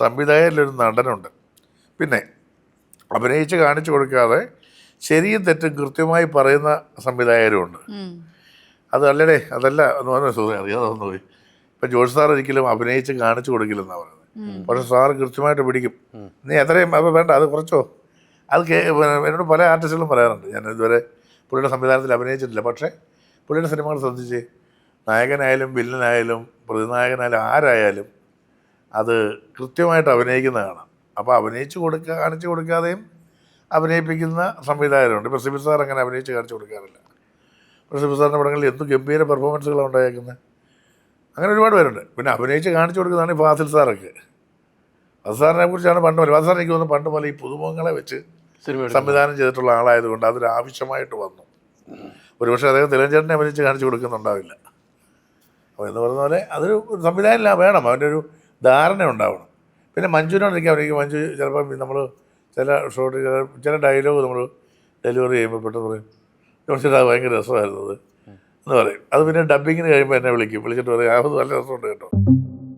സംവിധായകനിലൊരു നടനുണ്ട്. പിന്നെ അഭിനയിച്ച് കാണിച്ചു കൊടുക്കാതെ ശരിയും തെറ്റും കൃത്യമായി പറയുന്ന സംവിധായകരുമുണ്ട്. അതല്ലടേ അതല്ല എന്ന് പറഞ്ഞ സുഖം അറിയാതെന്ന് പോയി. ഇപ്പം ജോഷ് സാർ ഒരിക്കലും അഭിനയിച്ച് കാണിച്ചു കൊടുക്കില്ലെന്നാണ് പറയുന്നത്. പക്ഷെ സാർ കൃത്യമായിട്ട് പിടിക്കും. നീ എത്രയും അപ്പം വേണ്ട അത് കുറച്ചോ. അത് കേ എന്നോട് പല ആർട്ടിസ്റ്റുകളും പറയാറുണ്ട്. ഞാൻ ഇതുവരെ പുള്ളിയുടെ സംവിധാനത്തിൽ അഭിനയിച്ചിട്ടില്ല. പക്ഷേ പുള്ളിയുടെ സിനിമകൾ ശ്രദ്ധിച്ച് നായകനായാലും വില്ലനായാലും പ്രതിനായകനായാലും ആരായാലും അത് കൃത്യമായിട്ട് അഭിനയിക്കുന്നതാണ്. അപ്പോൾ അഭിനയിച്ച് കൊടുക്കുക കാണിച്ചു കൊടുക്കാതെയും അഭിനയിപ്പിക്കുന്ന സംവിധായകരുണ്ട്. ഇപ്പോൾ സാർ അങ്ങനെ അഭിനയിച്ച് കാണിച്ചു കൊടുക്കാറില്ല. ഇപ്പോൾ സിബിൽ സാറിന്റെ പടങ്ങളിൽ എന്ത് ഗംഭീര പെർഫോമൻസുകളാണ് ഉണ്ടായേക്കുന്നത് അങ്ങനെ ഒരുപാട് പേരുണ്ട്. പിന്നെ അഭിനയിച്ച് കാണിച്ചു കൊടുക്കുന്നതാണ് ഈ ഫാസിൽ സാറൊക്കെ. ഫാസിൽ സാറിനെ കുറിച്ചാണ് പണ്ട് പോലെ ഫാസിൽ സാർ എനിക്ക് തോന്നുന്നു പണ്ട് പോലെ ഈ പുതുമുഖങ്ങളെ വെച്ച് സംവിധാനം ചെയ്തിട്ടുള്ള ആളായതുകൊണ്ട് അതൊരു ആവശ്യമായിട്ട് വന്നു. ഒരുപക്ഷെ അദ്ദേഹം തിലഞ്ചേട്ടനെ അഭിനയിച്ച് കാണിച്ചു കൊടുക്കുന്നുണ്ടാവില്ല. അപ്പോൾ എന്ന് പറയുന്ന പോലെ അതൊരു സംവിധാനം വേണം. അവന്റെ ഒരു ധാരണ ഉണ്ടാവണം. പിന്നെ മഞ്ജുവിനോടൊക്കെ അവർക്ക് മഞ്ജു ചിലപ്പം നമ്മൾ ചില ഷോട്ട് ചില ചില ഡയലോഗ് നമ്മൾ ഡെലിവറി ചെയ്യുമ്പോൾ പെട്ടെന്ന് പറയും ജോൺസിട്ട് അത് ഭയങ്കര രസമായിരുന്നത് എന്ന് പറയും. അത് പിന്നെ ഡബ്ബിങ്ങിന് കഴിയുമ്പോൾ എന്നെ വിളിക്കും. വിളിച്ചിട്ട് പറയും അത് നല്ല രസമുണ്ട് കേട്ടോ.